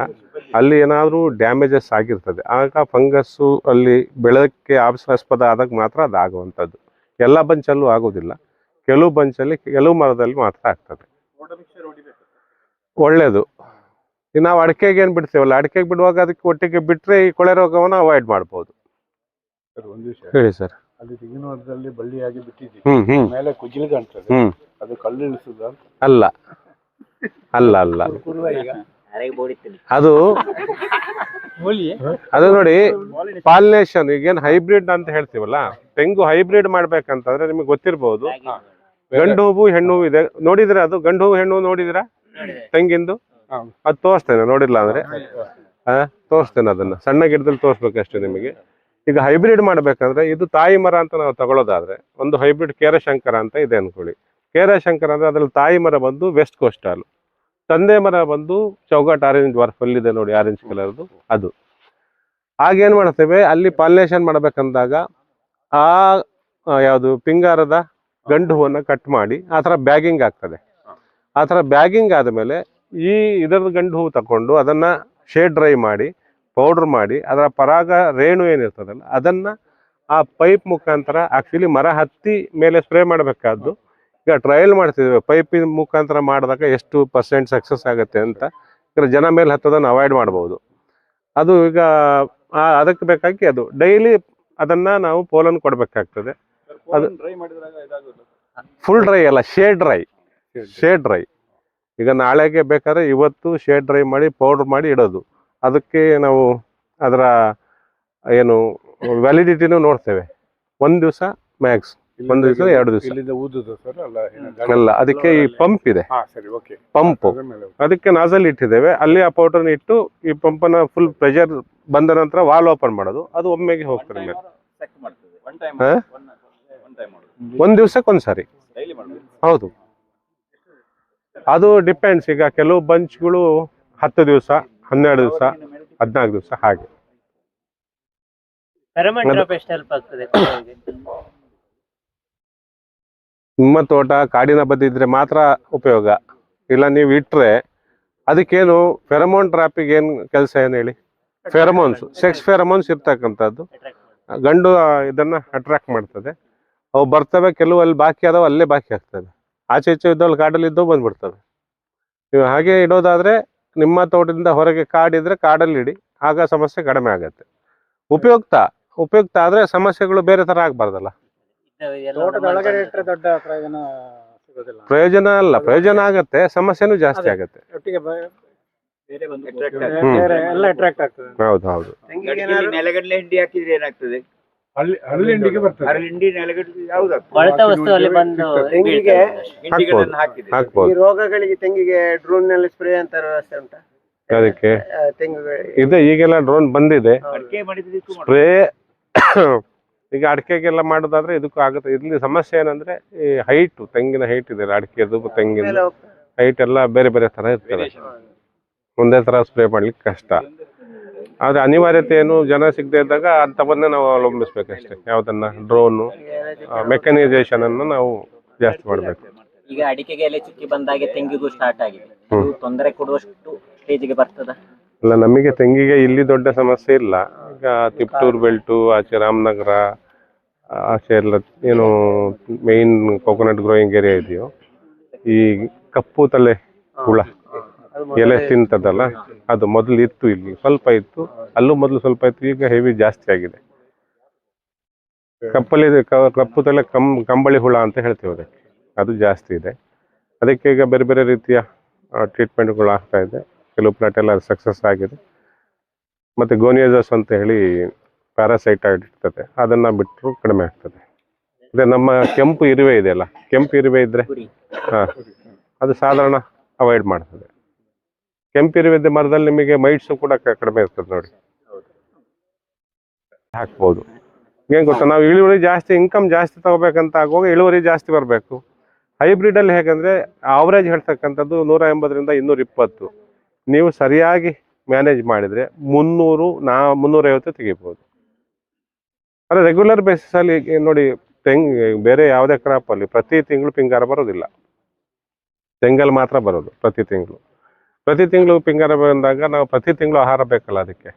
ಅಲ್ಲಿ ಏನಾದರೂ ಡ್ಯಾಮೇಜಸ್ ಆಗಿರ್ತದೆ. ಆಗ ಫಂಗಸ್ಸು ಅಲ್ಲಿ ಬೆಳಕ್ಕೆ ಆಸ್ಪದ ಆದಾಗ ಮಾತ್ರ ಅದು ಆಗುವಂಥದ್ದು ಎಲ್ಲ ಬಂಚಲ್ಲೂ ಆಗೋದಿಲ್ಲ ಕೆಲವು ಬಂಚಲ್ಲಿ ಕೆಲವು ಮರದಲ್ಲಿ ಮಾತ್ರ ಆಗ್ತದೆ. ಒಳ್ಳೆಯದು ನಾವು ಅಡಿಕೆಗೆ ಏನು ಬಿಡ್ತೇವಲ್ಲ ಅಡಿಕೆಗೆ ಬಿಡುವಾಗ ಅದಕ್ಕೆ ಒಟ್ಟಿಗೆ ಬಿಟ್ಟರೆ ಈ ಕೊಳೆ ರೋಗವನ್ನು ಅವಾಯ್ಡ್ ಮಾಡ್ಬೋದು. ಹೇಳಿ ಸರ್. ಹ್ಮ್ ಹ್ಮ್. ಮೇಲೆ ಕುಜಿಲು ಕಾಣ್ತದೆ. ಅದು ಕಲ್ಲು ಇಳಿಸುದ? ಅಲ್ಲ. ಅಲ್ಲ ಅಲ್ಲ. ಅದು ಅದು ನೋಡಿ ಪಾಲಿನೇಷನ್ ಈಗೇನು ಹೈಬ್ರಿಡ್ ಅಂತ ಹೇಳ್ತೀವಲ್ಲ ತೆಂಗು ಹೈಬ್ರಿಡ್ ಮಾಡ್ಬೇಕಂತಂದ್ರೆ ನಿಮಗೆ ಗೊತ್ತಿರ್ಬೋದು. ಗಂಡು ಹೂವು ಹೆಣ್ಣು ಹೂವು ಇದೆ. ನೋಡಿದ್ರೆ ಅದು? ಗಂಡು ಹೂವು ಹೆಣ್ಣು ಹೂವು ನೋಡಿದಿರಾ? ತೆಂಗಿಂದು. ಅದು ತೋರಿಸ್ತೇನೆ ನೋಡಿಲ್ಲ ಅಂದ್ರೆ. ಆ, ತೋರಿಸ್ತೇನೆ ಅದನ್ನ. ಸಣ್ಣ ಗಿಡದಲ್ಲಿ ತೋರಿಸ್ಬೇಕಷ್ಟೇ ನಿಮಗೆ. ಈಗ ಹೈಬ್ರಿಡ್ ಮಾಡ್ಬೇಕಂದ್ರೆ ಇದು ತಾಯಿ ಮರ ಅಂತ ನಾವು ತಗೊಳ್ಳೋದಾದ್ರೆ ಒಂದು ಹೈಬ್ರಿಡ್ ಕೇರಶಂಕರ ಅಂತ ಇದೆ ಅನ್ಕೊಳ್ಳಿ. ಕೇರಶಂಕರ ಅಂದ್ರೆ ಅದ್ರಲ್ಲಿ ತಾಯಿ ಮರ ಬಂದು ವೆಸ್ಟ್ ಕೋಸ್ಟಲ್ ತಂದೆ ಮರ ಬಂದು ಚೌಗಾಟ್ ಆರೆಂಜ್ ವಾರ್ಫ್ ಇದೆ ನೋಡಿ ಆರೆಂಜ್ ಕಲರ್ದು ಅದು. ಆಗೇನು ಮಾಡ್ತೇವೆ, ಅಲ್ಲಿ ಪಾಲಿನೇಷನ್ ಮಾಡ್ಬೇಕಂದಾಗ ಆ ಯಾವುದು ಪಿಂಗಾರದ ಗಂಡು ಹೂವನ್ನು ಕಟ್ ಮಾಡಿ ಆ ಥರ ಬ್ಯಾಗಿಂಗ್ ಆಗ್ತದೆ. ಆ ಥರ ಬ್ಯಾಗಿಂಗ್ ಆದಮೇಲೆ ಈ ಇದರ ಗಂಡು ಹೂವು ತಗೊಂಡು ಅದನ್ನ ಶೇಡ್ ಡ್ರೈ ಮಾಡಿ ಪೌಡರ್ ಮಾಡಿ, ಅದರ ಪರಾಗ ರೇಣು ಏನಿರ್ತದಲ್ಲ, ಅದನ್ನ ಆ ಪೈಪ್ ಮುಖಾಂತರ ಆಕ್ಚುಲಿ ಮರ ಹತ್ತಿ ಮೇಲೆ ಸ್ಪ್ರೇ ಮಾಡಬೇಕಾದ್ದು ಈಗ ಟ್ರಯಲ್ ಮಾಡ್ತಿದ್ದೇವೆ. ಪೈಪಿನ ಮುಖಾಂತರ ಮಾಡಿದಾಗ ಎಷ್ಟು ಪರ್ಸೆಂಟ್ ಸಕ್ಸಸ್ ಆಗುತ್ತೆ ಅಂತ. ಜನ ಮೇಲೆ ಹತ್ತೋದನ್ನು ಅವಾಯ್ಡ್ ಮಾಡ್ಬೋದು. ಅದು ಈಗ ಅದಕ್ಕೆ ಬೇಕಾಗಿ ಅದು. ಡೈಲಿ ಅದನ್ನು ನಾವು ಪೋಲನ್ ಕೊಡಬೇಕಾಗ್ತದೆ. ಅದು ಫುಲ್ ಡ್ರೈ ಅಲ್ಲ ಶೇಡ್ ಡ್ರೈ ಶೇಡ್ ಡ್ರೈ ಈಗ ನಾಳೆಗೆ ಬೇಕಾದ್ರೆ ಇವತ್ತು ಶೇಡ್ ಡ್ರೈ ಮಾಡಿ ಪೌಡ್ರ್ ಮಾಡಿ ಇಡೋದು. ಅದಕ್ಕೆ ನಾವು ಅದರ ಏನು ವ್ಯಾಲಿಡಿಟಿನೂ ನೋಡ್ತೇವೆ. ಒಂದು ದಿವಸ ಮ್ಯಾಕ್ಸ್ ಒಂದು ದಿವಸ ಎರಡು ದಿವಸ. ಇಲ್ಲಿಂದ ಊದುದು ಸರ್ ಅಲ್ಲ ಏನು ಗಾಳಿ- ಅಲ್ಲ ಅದಕ್ಕೆ ಈ ಪಂಪ್ ಇದೆ. ಹಾ ಸರಿ ಓಕೆ ಪಂಪ್ ಅದ್ರ ಮೇಲೆ ಅದಕ್ಕೆ ನಾಜಲ್ ಇಟ್ಟಿದ್ದೇವೆ. ಅಲ್ಲಿ ಆ ಪೌಡರ್ ಇಟ್ಟು ಈ ಪಂಪನ ಫುಲ್ ಪ್ರೆಷರ್ ಬಂದ ನಂತರ ವಾಲ್ ಓಪನ್ ಮಾಡೋದು. ಅದು ಒಮ್ಮೆಗೆ ಹೋಗ್ತಾರೆ ಮೇಲೆ. ಹಾ? ಒಂದ್ ದಿವ್ಸಕ್ಕೆ ಒಂದ್ಸಾರಿ ಹೌದು. ಅದು ಡಿಪೆಂಡ್ಸ್ ಈಗ ಕೆಲವು ಬಂಚ್ಗಳು ಹತ್ತು ದಿವಸ ಹನ್ನೆರಡು ದಿವಸ ಹದಿನಾಲ್ಕು ದಿವಸ ಹಾಗೆ. ಎಷ್ಟು ಹೆಲ್ಪ್ ಆಗ್ತದೆ? ನಿಮ್ಮ ತೋಟ ಕಾಡಿನ ಬದಿದ್ರೆ ಮಾತ್ರ ಉಪಯೋಗ. ಇಲ್ಲ ನೀವು ಇಟ್ರೆ ಅದಕ್ಕೇನು ಫೆರಮೋನ್ ಟ್ರಾಪಿಗೆ ಏನು ಕೆಲಸ ಏನು ಹೇಳಿ? ಫೆರಮೋನ್ಸ್ ಸೆಕ್ಸ್ ಫೆರಮೋನ್ಸ್ ಇರ್ತಕ್ಕಂಥದ್ದು. ಗಂಡು ಇದನ್ನು ಅಟ್ರಾಕ್ಟ್ ಮಾಡ್ತದೆ. ಅವು ಬರ್ತವೆ ಕೆಲವು ಅಲ್ಲಿ ಬಾಕಿ ಅದಾವೆ ಅಲ್ಲೇ ಬಾಕಿ ಆಗ್ತದೆ ಆಚೆ ಈಚೆ ಇದ್ದವಲ್ಲಿ ಕಾಡಲ್ಲಿ ಇದ್ದವು ಬಂದ್ಬಿಡ್ತವೆ. ನೀವು ಹಾಗೆ ಇಡೋದಾದ್ರೆ ನಿಮ್ಮ ತೋಟದಿಂದ ಹೊರಗೆ ಕಾಡಿದ್ರೆ ಕಾಡಲ್ಲಿ ಇಡಿ ಆಗ ಸಮಸ್ಯೆ ಕಡಿಮೆ ಆಗುತ್ತೆ. ಉಪಯುಕ್ತ ಉಪಯುಕ್ತ ಆದ್ರೆ ಸಮಸ್ಯೆಗಳು ಬೇರೆ ತರ ಆಗ್ಬಾರ್ದಲ್ಲ. ಇಟ್ಟರೆ ದೊಡ್ಡ ಪ್ರಯೋಜನ ಸಿಗೋದಿಲ್ಲ. ಪ್ರಯೋಜನ ಅಲ್ಲ ಪ್ರಯೋಜನ ಆಗತ್ತೆ ಸಮಸ್ಯೆನೂ ಜಾಸ್ತಿ ಆಗತ್ತೆ. ಒಟ್ಟಿಗೆ ಬ- ಹ್ಮ್. ಬೇರೆ ಎಲ್ಲ ಅಟ್ರಾಕ್ಟ್ ಆಗ್ತದೆ. ಹೌದು ಹೌದು. ನೆಲಗಡಲೆ ಹಿಂಡಿ ಹಾಕಿದ್ರೆ ಏನಾಗ್ತದೆ? ಹಳ್ಳಿ ಹಳ್ಳಿಂಡಿಗೆ ಬರ್ತದೆ. ಹಿಂಡಿ ನೆಲಗಡಲೆ ಯಾವ್ದಾಗ್ತದೆ ಕೊಳೆತ ವಸ್ತು ಅಲ್ಲಿ ಬಂದು ತೆಂಗಿಗೆ ಹಿಂಡಿಗಳನ್ನ ಹಾಕಿದ್ರೆ. ಈ ಹಾಕ್ಬೋದು ರೋಗಗಳಿಗೆ ತೆಂಗಿಗೆ ಡ್ರೋನ್ನಲ್ಲಿ ಸ್ಪ್ರೇ ಅಂತ ವ್ಯವಸ್ಥೆ ಉಂಟಾ? ಅದಕ್ಕೆ ಆ, ತೆಂಗುಗಳಿಗೆ. ಇದೆ ಈಗೆಲ್ಲ ಡ್ರೋನ್ ಬಂದಿದೆ. ಅಡಿಕೆ ಮಾಡಿದ್ರೆ ಸ್ಪ್ರೇ *coughs* ಈಗ ಅಡಿಕೆಗೆಲ್ಲ ಮಾಡೋದಾದ್ರೆ ಇದಕ್ಕೂ ಆಗುತ್ತೆ. ಇಲ್ಲಿ ಸಮಸ್ಯೆ ಏನಂದ್ರೆ ಈ ಹೈಟ್ ತೆಂಗಿನ ಹೈಟ್ ಇದೆ ಅಡಿಕೆದು ತೆಂಗಿನ ಹೈಟ್ ಎಲ್ಲ ಬೇರೆ ಬೇರೆ ತರ ಇರ್ತದೆ. ಒಂದೇ ತರ ಸ್ಪ್ರೇ ಮಾಡ್ಲಿಕ್ಕೆ ಕಷ್ಟ. ಆದ್ರೆ ಅನಿವಾರ್ಯತೆ ಏನು ಜನ ಸಿಗದೆ ಇದ್ದಾಗ ಅಂಥವನ್ನೇ ನಾವು ಅವಲಂಬಿಸ್ಬೇಕಷ್ಟೇ ಯಾವ್ದನ್ನ? ಡ್ರೋನು ಮೆಕನೈಸೇಷನ್ ಅನ್ನು ನಾವು ಜಾಸ್ತಿ ಮಾಡ್ಬೇಕು. ಈಗ ಅಡಿಕೆಗೆ ಎಲೆ ಚುಕ್ಕಿ ಬಂದಾಗ ತೆಂಗಿಗೂ ಸ್ಟಾರ್ಟ್ ಆಗಿದೆ. ಇದು ತೊಂದರೆ ಕೊಡುವಷ್ಟು ಸ್ಟೇಜಿಗೆ ಬರ್ತದ? ಅಲ್ಲ ನಮಗೆ ತೆಂಗಿಗೆ ಇಲ್ಲಿ ದೊಡ್ಡ ಸಮಸ್ಯೆ ಇಲ್ಲ. ತಿಪ್ಟೂರ್ ಬೆಲ್ಟು ಆಚೆ ರಾಮನಗರ ಆಚೆ ಎಲ್ಲ ಏನು ಮೇನ್ ಕೊಕೊನಟ್ ಗ್ರೋಯಿಂಗ್ ಏರಿಯಾ ಇದೆಯೋ ಈ ಕಪ್ಪು ತಲೆ ಹುಳ ಎಲೆ ತಿಂತದಲ್ಲ ಅದು ಮೊದಲು ಇತ್ತು ಇಲ್ಲಿ ಸ್ವಲ್ಪ ಇತ್ತು ಅಲ್ಲೂ ಮೊದಲು ಸ್ವಲ್ಪ ಇತ್ತು ಈಗ ಹೆವಿ ಜಾಸ್ತಿ ಆಗಿದೆ. ಕಪ್ಪಲ್ಲಿ ಕಪ್ಪು ತಲೆ ಕಂ ಕಂಬಳಿ ಹುಳ ಅಂತ ಹೇಳ್ತೀವಿ ಅದಕ್ಕೆ ಅದು ಜಾಸ್ತಿ ಇದೆ. ಅದಕ್ಕೆ ಈಗ ಬೇರೆ ಬೇರೆ ರೀತಿಯ ಟ್ರೀಟ್ಮೆಂಟ್ಗಳು ಆಗ್ತಾ ಇದೆ ಕೆಲವು ಪ್ಲಾಟ್ ಎಲ್ಲ ಸಕ್ಸಸ್ ಆಗಿದೆ. ಮತ್ತೆ ಗೋನಿಯಜಸ್ ಅಂತ ಹೇಳಿ ಪ್ಯಾರಾಸೈಟಾಯ್ಡ್ ಇರ್ತದೆ. ಅದನ್ನ ಬಿಟ್ಟರು ಕಡಿಮೆ ಆಗ್ತದೆ. ಅದೇ ನಮ್ಮ ಕೆಂಪು ಇರುವೆ ಇದೆಯಲ್ಲ ಕೆಂಪು ಇರುವೆ ಇದ್ರೆ ಹಾಂ ಹಾ ಅದು ಸಾಧಾರಣ ಅವಾಯ್ಡ್ ಮಾಡ್ತದೆ. ಕೆಂಪು ಇರುವೆದ ಮರದಲ್ಲಿ ನಿಮಗೆ ಮೈಟ್ಸು ಕೂಡ ಕಡಿಮೆ ಇರ್ತದೆ ನೋಡಿ. ಹಾಕ್ಬೋದು. ಏನ್ ಗೊತ್ತಾ ನಾವು ಇಳುವರಿ ಜಾಸ್ತಿ ಇನ್ಕಮ್ ಜಾಸ್ತಿ ತಗೋಬೇಕಂತ ಆಗುವಾಗ ಇಳುವರಿ ಜಾಸ್ತಿ ಬರಬೇಕು. ಹೈಬ್ರಿಡಲ್ಲಿ ಹೇಗಂದ್ರೆ ಆವರೇಜ್ ಹೇಳ್ತಕ್ಕಂಥದ್ದು ನೂರ ಎಂಬತ್ತರಿಂದ ಇನ್ನೂರ ಇಪ್ಪತ್ತು. ನೀವು ಸರಿಯಾಗಿ ಮ್ಯಾನೇಜ್ ಮಾಡಿದರೆ ಮುನ್ನೂರು, ನಾ ಮುನ್ನೂರೈವತ್ತು ತೆಗಿಬೋದು. ಅಂದರೆ ರೆಗ್ಯುಲರ್ ಬೇಸಿಸಲ್ಲಿ ನೋಡಿ ತೆಂಗ್, ಬೇರೆ ಯಾವುದೇ ಕ್ರಾಪಲ್ಲಿ ಪ್ರತಿ ತಿಂಗಳು ಪಿಂಗಾರ ಬರೋದಿಲ್ಲ. ತೆಂಗಲ್ಲಿ ಮಾತ್ರ ಬರೋದು ಪ್ರತಿ ತಿಂಗಳು. ಪ್ರತಿ ತಿಂಗಳು ಪಿಂಗಾರ ಬಂದಾಗ ನಾವು ಪ್ರತಿ ತಿಂಗಳು ಆಹಾರ ಬೇಕಲ್ಲ ಅದಕ್ಕೆ.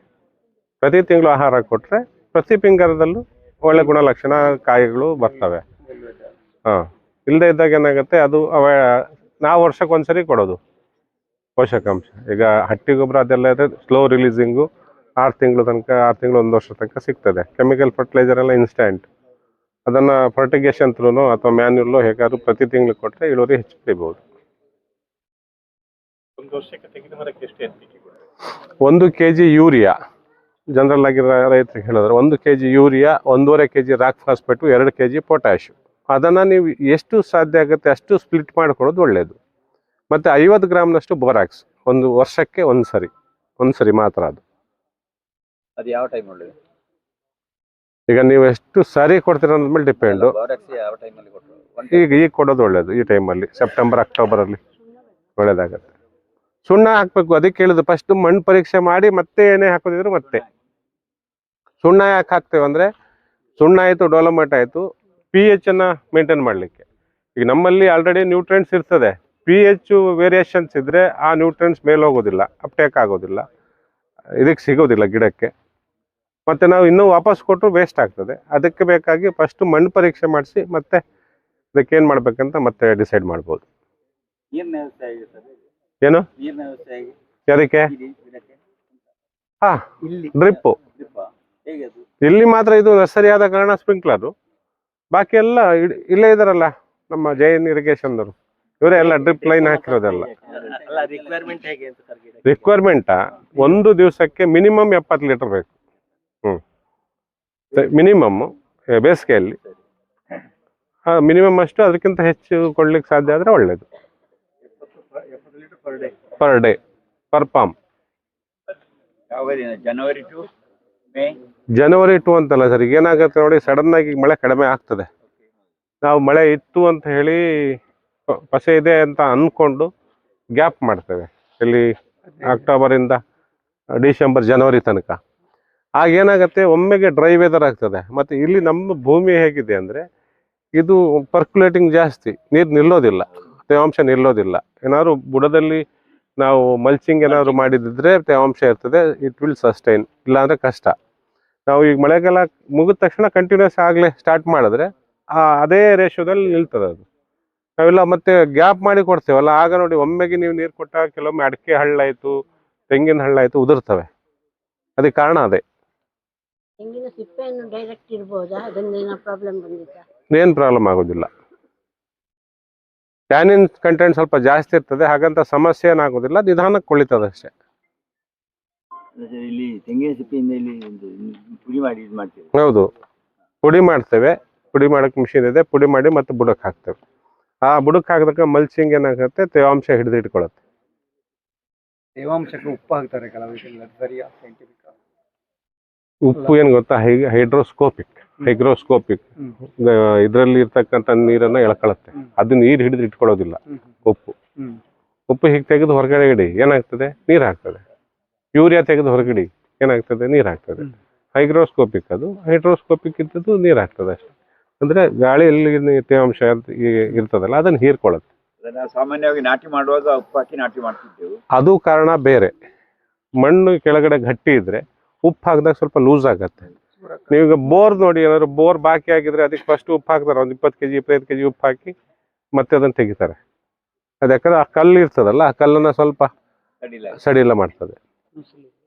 ಪ್ರತಿ ತಿಂಗಳು ಆಹಾರ ಕೊಟ್ಟರೆ ಪ್ರತಿ ಪಿಂಗಾರದಲ್ಲೂ ಒಳ್ಳೆ ಗುಣಲಕ್ಷಣ ಕಾಯಿಗಳು ಬರ್ತವೆ. ಹಾಂ ಇಲ್ಲದೆ ಇದ್ದಾಗ ಏನಾಗುತ್ತೆ ಅದು ಅವ, ನಾವು ವರ್ಷಕ್ಕೆ ಒಂದ್ಸರಿ ಕೊಡೋದು. ಪೋಷಕಾಂಶ. ಈಗ ಹಟ್ಟಿ ಗೊಬ್ಬರ ಅದೆಲ್ಲ ಇದೆ ಸ್ಲೋ ರಿಲೀಸಿಂಗು ಆರು ತಿಂಗಳು ತನಕ ಆರು ತಿಂಗಳು ಒಂದು ವರ್ಷ ತನಕ ಸಿಗ್ತದೆ. ಕೆಮಿಕಲ್ ಫರ್ಟಿಲೈಸರ್ ಎಲ್ಲ ಇನ್ಸ್ಟೆಂಟ್ ಅದನ್ನು ಫರ್ಟಿಗೇಷನ್ ಥ್ರೂನೋ ಅಥವಾ ಮ್ಯಾನ್ಯುಲ್ಲೋ ಹೇಗಾದರೂ ಪ್ರತಿ ತಿಂಗಳು ಕೊಟ್ಟರೆ ಇಳುವರಿ ಹೆಚ್ಚು ಪಡಿಬೋದು ಒಂದು ಕೆ ಜಿ ಯೂರಿಯಾ ಜನರಲ್ ಆಗಿ ರೈತರಿಗೆ ಹೇಳಿದ್ರೆ ಒಂದು ಕೆ ಜಿ ಯೂರಿಯಾ ಒಂದೂವರೆ ಕೆ ಜಿ ರಾಕ್ ಫಾಸ್ಫೇಟು ಎರಡು ಕೆ ಜಿ ಪೊಟ್ಯಾಶು ಅದನ್ನು ನೀವು ಎಷ್ಟು ಸಾಧ್ಯ ಆಗುತ್ತೆ ಅಷ್ಟು ಸ್ಪ್ಲಿಟ್ ಮಾಡಿಕೊಡೋದು ಒಳ್ಳೆಯದು ಮತ್ತು ಐವತ್ತು ಗ್ರಾಮ್ನಷ್ಟು ಬೋರಾಕ್ಸ್ ಒಂದು ವರ್ಷಕ್ಕೆ ಒಂದು ಸರಿ. ಒಂದು ಸರಿ ಮಾತ್ರ ಅದು. ಅದು ಯಾವ ಟೈಮ್ ಈಗ ನೀವು ಎಷ್ಟು ಸರಿ ಕೊಡ್ತೀರ ಅನ್ನೋದ್ ಮೇಲೆ ಡಿಪೆಂಡು ಈಗ ಈಗ ಕೊಡೋದು ಒಳ್ಳೇದು ಈ ಟೈಮಲ್ಲಿ ಸೆಪ್ಟೆಂಬರ್ ಅಕ್ಟೋಬರಲ್ಲಿ ಒಳ್ಳೇದಾಗತ್ತೆ. ಸುಣ್ಣ ಹಾಕ್ಬೇಕು. ಅದಕ್ಕೆ ಹೇಳಿದ್ರು ಫಸ್ಟ್ ಮಣ್ಣು ಪರೀಕ್ಷೆ ಮಾಡಿ ಮತ್ತೆ ಏನೇ ಹಾಕೋದಿದ್ರು ಮತ್ತೆ. ಸುಣ್ಣ ಯಾಕೆ ಹಾಕ್ತೇವೆ ಅಂದರೆ ಸುಣ್ಣ ಆಯಿತು ಡೆವಲಪ್ಮೆಂಟ್ ಆಯಿತು ಪಿ ಎಚ್ ಅನ್ನ ಮೇಂಟೈನ್ ಮಾಡಲಿಕ್ಕೆ. ಈಗ ನಮ್ಮಲ್ಲಿ ಆಲ್ರೆಡಿ ನ್ಯೂಟ್ರೆಂಟ್ಸ್ ಇರ್ತದೆ. ಪಿ ಎಚ್ ವೇರಿಯೇಷನ್ಸ್ ಇದ್ದರೆ ಆ ನ್ಯೂಟ್ರೆಂಟ್ಸ್ ಮೇಲೆ ಹೋಗೋದಿಲ್ಲ ಅಪ್ಟೇಕ್ ಆಗೋದಿಲ್ಲ. ಇದಕ್ಕೆ ಸಿಗೋದಿಲ್ಲ ಗಿಡಕ್ಕೆ. ಮತ್ತು ನಾವು ಇನ್ನೂ ವಾಪಸ್ ಕೊಟ್ಟರು ವೇಸ್ಟ್ ಆಗ್ತದೆ. ಅದಕ್ಕೆ ಬೇಕಾಗಿ ಫಸ್ಟ್ ಮಣ್ಣು ಪರೀಕ್ಷೆ ಮಾಡಿಸಿ ಮತ್ತೆ ಅದಕ್ಕೆ ಏನು ಮಾಡ್ಬೇಕಂತ ಮತ್ತೆ ಡಿಸೈಡ್ ಮಾಡ್ಬೋದು. ಏನು ಅದಕ್ಕೆ ಹಾ ಡ್ರಿಪ್ಪು ಇಲ್ಲಿ ಮಾತ್ರ ಇದು ನರ್ಸರಿ ಆದ ಕಾರಣ ಸ್ಪ್ರಿಂಕ್ಲರು ಬಾಕಿ ಎಲ್ಲ ಇಲ್ಲೇ ಇದಾರಲ್ಲ ನಮ್ಮ ಜೈನ್ ಇರಿಗೇಷನ್ದವರು ಇವರೇ ಎಲ್ಲ ಡ್ರಿಪ್ ಲೈನ್ ಹಾಕಿರೋದೆಲ್ಲ. ಅಲ್ಲ ರಿಕ್ವೈರ್ಮೆಂಟ್ ಹೇಗೆ ಅಂತ ಸರ್ ಗಿಡ ರಿಕ್ವೈರ್ಮೆಂಟಾ ಒಂದು ದಿವಸಕ್ಕೆ ಮಿನಿಮಮ್ ಎಪ್ಪತ್ತು ಲೀಟರ್ ಬೇಕು. ಹ್ಞೂ ಮಿನಿಮಮ್ ಬೇಸಿಗೆಯಲ್ಲಿ. ಮಿನಿಮಮ್ ಅಷ್ಟು ಅದಕ್ಕಿಂತ ಹೆಚ್ಚು ಕೊಡ್ಲಿಕ್ಕೆ ಸಾಧ್ಯ ಆದರೆ ಒಳ್ಳೇದು. Per day per palm January to May January to ಅಂತಲ್ಲ ಸರ್ ಈಗ ಏನಾಗುತ್ತೆ ನೋಡಿ ಸಡನ್ ಆಗಿ ಮಳೆ ಕಡಿಮೆ ಆಗ್ತದೆ. ನಾವು ಮಳೆ ಇತ್ತು ಅಂತ ಹೇಳಿ ಪಸೆ ಇದೆ ಅಂತ ಅಂದ್ಕೊಂಡು ಗ್ಯಾಪ್ ಮಾಡ್ತೇವೆ. ಇಲ್ಲಿ ಅಕ್ಟೋಬರಿಂದ ಡಿಸೆಂಬರ್ ಜನವರಿ ತನಕ. ಆಗ ಏನಾಗುತ್ತೆ ಒಮ್ಮೆಗೆ ಡ್ರೈ ವೆದರ್ ಆಗ್ತದೆ. ಮತ್ತು ಇಲ್ಲಿ ನಮ್ಮ ಭೂಮಿ ಹೇಗಿದೆ ಅಂದರೆ ಇದು ಪರ್ಕ್ಯುಲೇಟಿಂಗ್ ಜಾಸ್ತಿ. ನೀರು ನಿಲ್ಲೋದಿಲ್ಲ. ತೇವಾಂಶ ನಿಲ್ಲೋದಿಲ್ಲ. ಏನಾದ್ರು ಬುಡದಲ್ಲಿ ನಾವು ಮಲ್ಚಿಂಗ್ ಏನಾದ್ರು ಮಾಡಿದಿದ್ರೆ ತೇವಾಂಶ ಇರ್ತದೆ. ಇಟ್ ವಿಲ್ ಸಸ್ಟೈನ್ ಇಲ್ಲಾಂದ್ರೆ ಕಷ್ಟ. ನಾವು ಈಗ ಮಳೆಗಾಲ ಮುಗಿದ ತಕ್ಷಣ ಕಂಟಿನ್ಯೂಸ್ ಆಗಲೇ ಸ್ಟಾರ್ಟ್ ಮಾಡಿದ್ರೆ ಆ ಅದೇ ರೇಷೋದಲ್ಲಿ ನಿಲ್ತದೆ ಅದು. ನಾವೆಲ್ಲ ಮತ್ತೆ ಗ್ಯಾಪ್ ಮಾಡಿ ಕೊಡ್ತೇವಲ್ಲ ಆಗ ನೋಡಿ ಒಮ್ಮೆಗೆ ನೀವು ನೀರು ಕೊಟ್ಟಾಗ ಕೆಲವೊಮ್ಮೆ ಅಡಿಕೆ ಹಳ್ಳಾಯಿತು ತೆಂಗಿನ ಹಳ್ಳಾಯಿತು ಉದುರ್ತವೆ. ಅದಕ್ಕೆ ಕಾರಣ ಅದೇ. ತೆಂಗಿನ ಸಿಪ್ಪೆಯನ್ನು ಡೈರೆಕ್ಟ್ ಇರ್ಬೋದಾ ಅದರಿಂದ ಪ್ರಾಬ್ಲಮ್ ಬಂದಿತ್ತಾ? ಏನು ಪ್ರಾಬ್ಲಮ್ ಆಗೋದಿಲ್ಲ. ಟ್ಯಾನಿನ್ ಕಂಟೆಂಟ್ ಸ್ವಲ್ಪ ಜಾಸ್ತಿ ಇರ್ತದೆ ಹಾಗಂತ ಸಮಸ್ಯೆ ಏನಾಗೋದಿಲ್ಲ ನಿಧಾನಕ್ಕೆ ಕೊಳಿತದೆ ಅಷ್ಟೇ. ಇಲ್ಲಿ ತೆಂಗಿನ ಸಿಪ್ಪೆಯಿಂದ ಇಲ್ಲಿ ಒಂದು ಪುಡಿ ಮಾಡಿ ಇದು ಮಾಡ್ತೀವಿ. ಹೌದು. ಪುಡಿ ಮಾಡ್ತೇವೆ. ಪುಡಿ ಮಾಡಕ್ ಮಿಷಿನ್ ಇದೆ. ಪುಡಿ ಮಾಡಿ ಮತ್ತೆ ಬುಡಕ್ಕೆ ಹಾಕ್ತೇವೆ. ಆ ಬುಡಕ್ಕೆ ಹಾಕಿದಾಗ ಮಲ್ಚಿಂಗ್ ಏನಾಗುತ್ತೆ ತೇವಾಂಶ ಹಿಡಿದು ಇಟ್ಕೊಳ್ಳುತ್ತೆ ತೇವಾಂಶಕ್ಕೆ ಉಪ್ಪು ಏನ್ ಉಪ್ಪು ಏನು ಗೊತ್ತಾ? Hydroscopic hygroscopic. ಇದ್ರಲ್ಲಿ ಇರ್ತಕ್ಕಂಥ ನೀರನ್ನ ಎಳ್ಕೊಳತ್ತೆ. ಅದು ನೀರು ಹಿಡಿದು ಇಟ್ಕೊಳ್ಳೋದಿಲ್ಲ ಉಪ್ಪು. ಉಪ್ಪು ಹೀಗೆ ತೆಗೆದು ಹೊರಗಡೆ ಇಡಿ ಏನಾಗ್ತದೆ? ನೀರ್ ಹಾಕ್ತದೆ. ಯೂರಿಯಾ ತೆಗೆದು ಹೊರಗಡಿ ಏನಾಗ್ತದೆ? ನೀರು ಹಾಕ್ತದೆ. ಹೈಗ್ರೋಸ್ಕೋಪಿಕ್ ಅದು ಹೈಡ್ರೋಸ್ಕೋಪಿಕ್ ಇದ್ದದ್ದು ನೀರು ಹಾಕ್ತದೆ ಅಷ್ಟೇ. ಅಂದ್ರೆ ಗಾಳಿಯಲ್ಲಿ ತೇವಾಂಶ ಅಂತ ಇರ್ತದಲ್ಲ ಅದನ್ನ ಹೀರ್ಕೊಳ್ಳುತ್ತೆ ಅದನ್ನ ಸಾಮಾನ್ಯವಾಗಿ ನಾಟಿ ಮಾಡುವಾಗ ಉಪ್ಪು ಹಾಕಿ ನಾಟಿ ಮಾಡ್ತಿದ್ದೆವು. ಅದು ಕಾರಣ ಬೇರೆ. ಮಣ್ಣು ಕೆಳಗಡೆ ಗಟ್ಟಿ ಇದ್ರೆ ಉಪ್ಪು ಹಾಕಿದಾಗ ಸ್ವಲ್ಪ ಲೂಸ್ ಆಗತ್ತೆ. ಈಗ ಬೋರ್ ನೋಡಿ ಏನಾದ್ರು ಬೋರ್ ಬಾಕಿ ಆಗಿದ್ರೆ ಅದಕ್ಕೆ ಫಸ್ಟ್ ಉಪ್ಪು ಹಾಕ್ತಾರೆ ಒಂದು ಇಪ್ಪತ್ತು ಕೆಜಿ ಇಪ್ಪತ್ತೈದು ಕೆಜಿ ಉಪ್ಪು ಹಾಕಿ ಮತ್ತೆ ಅದನ್ನ ತೆಗಿತಾರೆ. ಅದು ಯಾಕಂದ್ರೆ ಆ ಕಲ್ಲು ಇರ್ತದಲ್ಲ ಆ ಕಲ್ಲನ್ನ ಸ್ವಲ್ಪ ಸಡಿಲ್ಲ ಸಡಿಲ ಮಾಡ್ತದೆ.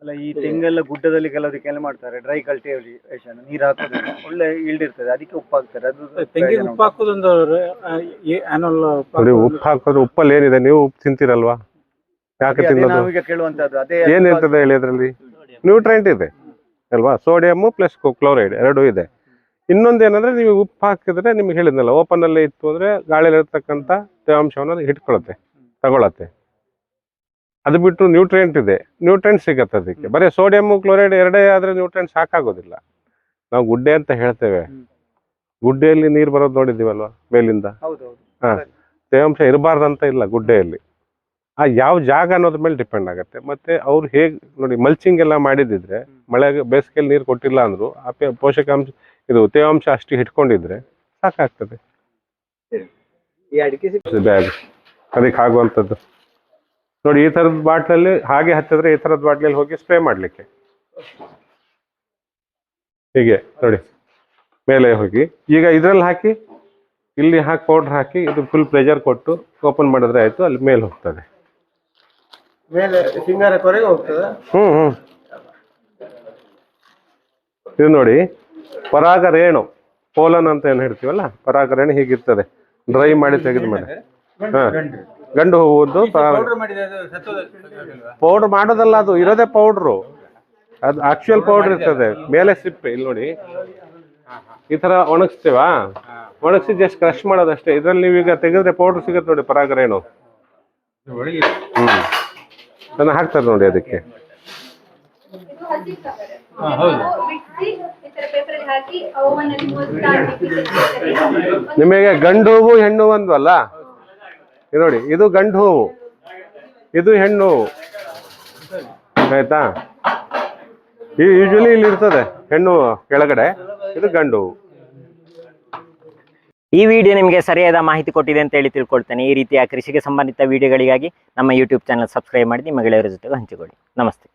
ಅಲ್ಲ ಈ ತೆಂಗೆಲ್ಲ ಗುಡ್ಡದಲ್ಲಿ ಕೆಲವದಕ್ಕೆಲ್ಲ ಮಾಡ್ತಾರೆ ಡ್ರೈ ಕಲ್ಟಿವೇಶನ್ ನೀರ್ ಹಾಕೋದಿಲ್ಲ ಒಳ್ಳೆ yield ಇರ್ತದೆ ಅದಕ್ಕೆ ಉಪ್ಪು ಹಾಕ್ತಾರೆ ಅದು ತೆಂಗಿನ ಉಪ್ಪು ಹಾಕೋದೊಂದು ಆ್ಯನುವಲ್ ನೋಡಿ ಉಪ್ಪು ಹಾಕೋದು. ಉಪ್ಪಲ್ಲಿ ಏನಿದೆ ನೀವು ಉಪ್ಪು ತಿಂತೀರಲ್ವಾ? ಯಾಕೆ ತಿನ್ನೋದು? ನಾವೀಗ ಕೇಳುವಂತದ್ದು ಅದೇ ಏನಿರ್ತದೆ ಹೇಳಿ ಅದರಲ್ಲಿ? ನ್ಯೂಟ್ರೆಂಟ್ ಇದೆ ಅಲ್ವಾ? ಸೋಡಿಯಮ್ಮು ಪ್ಲಸ್ ಕ್ಲೋರೈಡ್ ಎರಡೂ ಇದೆ. ಇನ್ನೊಂದೇನಂದ್ರೆ ನೀವು ಉಪ್ಪು ಹಾಕಿದ್ರೆ ನಿಮ್ಗೆ ಹೇಳಿದ್ನಲ್ಲ ಓಪನ್ ಅಲ್ಲೇ ಇತ್ತು ಅಂದ್ರೆ ಗಾಳಿಯಲ್ಲಿ ಇರ್ತಕ್ಕಂಥ ತೇವಾಂಶವನ್ನು ಅದು ಹಿಡ್ಕೊಳುತ್ತೆ ತಗೊಳತ್ತೆ. ಅದು ಬಿಟ್ಟು ನ್ಯೂಟ್ರಿಯೆಂಟ್ ಇದೆ. ನ್ಯೂಟ್ರಿಯೆಂಟ್ ಸಿಗತ್ತೆ ಅದಕ್ಕೆ. ಬರೀ ಸೋಡಿಯಂ ಕ್ಲೋರೈಡ್ ಎರಡೇ ಆದ್ರೆ ನ್ಯೂಟ್ರಿಯೆಂಟ್ ಸಾಕಾಗೋದಿಲ್ಲ. ನಾವು ಗುಡ್ಡೆ ಅಂತ ಹೇಳ್ತೇವೆ. ಗುಡ್ಡೆಯಲ್ಲಿ ನೀರು ಬರೋದು ನೋಡಿದ್ದೀವಲ್ವಾ ಮೇಲಿಂದ? ಹಾ. ತೇವಾಂಶ ಇರಬಾರ್ದಂತ ಇಲ್ಲ ಗುಡ್ಡೆಯಲ್ಲಿ. ಆ ಯಾವ ಜಾಗ ಅನ್ನೋದ್ರ ಮೇಲೆ ಡಿಪೆಂಡ್ ಆಗುತ್ತೆ. ಮತ್ತೆ ಅವ್ರು ಹೇಗೆ ನೋಡಿ ಮಲ್ಚಿಂಗ್ ಎಲ್ಲ ಮಾಡಿದಿದ್ರೆ ಮಳೆ ಬೇಸಿಗೆಯಲ್ಲಿ ನೀರು ಕೊಟ್ಟಿಲ್ಲ ಅಂದ್ರು ಆ ಪೋಷಕಾಂಶ ಇದು ತೇವಾಂಶ ಅಷ್ಟು ಹಿಡ್ಕೊಂಡಿದ್ರೆ ಸಾಕಾಗ್ತದೆ. ಅದಕ್ಕೆ ಆಗುವಂಥದ್ದು. ನೋಡಿ ಈ ಥರದ ಬಾಟ್ಲಲ್ಲಿ ಹಾಗೆ ಹತ್ತಿದ್ರೆ ಈ ಥರದ ಬಾಟ್ಲಲ್ಲಿ ಹೋಗಿ ಸ್ಪ್ರೇ ಮಾಡ್ಲಿಕ್ಕೆ. ಹೀಗೆ ನೋಡಿ ಮೇಲೆ ಹೋಗಿ. ಈಗ ಇದ್ರಲ್ಲಿ ಹಾಕಿ ಇಲ್ಲಿ ಹಾಕಿ ಪೌಡರ್ ಹಾಕಿ ಇದು ಫುಲ್ ಪ್ರೆಷರ್ ಕೊಟ್ಟು ಓಪನ್ ಮಾಡಿದ್ರೆ ಆಯ್ತು ಅಲ್ಲಿ ಮೇಲೆ ಹೋಗ್ತದೆ. ಮೇಲೆ ಹ್ಮ್ ಹ್ಮ್. ಇದು ನೋಡಿ ಪರಾಗ ರೇಣು ಪೋಲನ್ ಅಂತ ಏನು ಹೇಳ್ತೀವಲ್ಲ? ಪರಾಗ ರೇಣು ಹೀಗಿರ್ತದೆ. ಡ್ರೈ ಮಾಡಿ ತೆಗೆದು ಮೇಲೆ ಹಾ. ಗಂಡು ಹೂವದ್ದು ಪೌಡರ್ ಮಾಡೋದಲ್ಲ ಅದು ಇರೋದೇ ಪೌಡ್ರು ಅದು ಆಕ್ಚುಯಲ್ ಪೌಡರ್ ಇರ್ತದೆ. ಮೇಲೆ ಸಿಪ್ಪೆ ಇಲ್ಲಿ ನೋಡಿ. ಈ ತರ ಒಣಗಿಸ್ತೀವಾ? ಒಣಗಿಸಿ ಜಸ್ಟ್ ಕ್ರಶ್ ಮಾಡೋದಷ್ಟೇ. ಇದ್ರಲ್ಲಿ ನೀವು ಈಗ ತೆಗೆದ್ರೆ ಪೌಡರ್ ಸಿಗುತ್ತೆ ನೋಡಿ ಪರಾಗರೇಣು. ಹ್ಮ್. ಅದನ್ನ ಹಾಕ್ತಾರೆ ನೋಡಿ ಅದಕ್ಕೆ. ನಿಮಗೆ ಗಂಡು ಹೂವು ಹೆಣ್ಣು ಒಂದು ಅಂದ್ವಲ್ಲ? ಇದು ನೋಡಿ, ಇದು ಗಂಡು ಹೂವು, ಇದು ಹೆಣ್ಣು ಹೂವು. ಆಯ್ತಾ? ಯೂಶಲಿ ಇಲ್ಲಿ ಇರ್ತದೆ, ಹೆಣ್ಣು ಕೆಳಗಡೆ, ಇದು ಗಂಡು ಹೂವು. ಈ ವಿಡಿಯೋ ನಿಮಗೆ ಸರಿಯಾದ ಮಾಹಿತಿ ಕೊಟ್ಟಿದೆ ಅಂತ ಹೇಳಿ ತಿಳ್ಕೊಳ್ತೇನೆ. ಈ ರೀತಿಯ ಕೃಷಿಗೆ ಸಂಬಂಧಿತ ವಿಡಿಯೋಗಳಿಗಾಗಿ ನಮ್ಮ ಯೂಟ್ಯೂಬ್ ಚಾನಲ್ ಸಬ್ಸ್ಕ್ರೈಬ್ ಮಾಡಿ, ನಿಮ್ಮ ಗೆಳೆಯರ ಜೊತೆಗೆ ಹಂಚಿಕೊಳ್ಳಿ. ನಮಸ್ತೆ.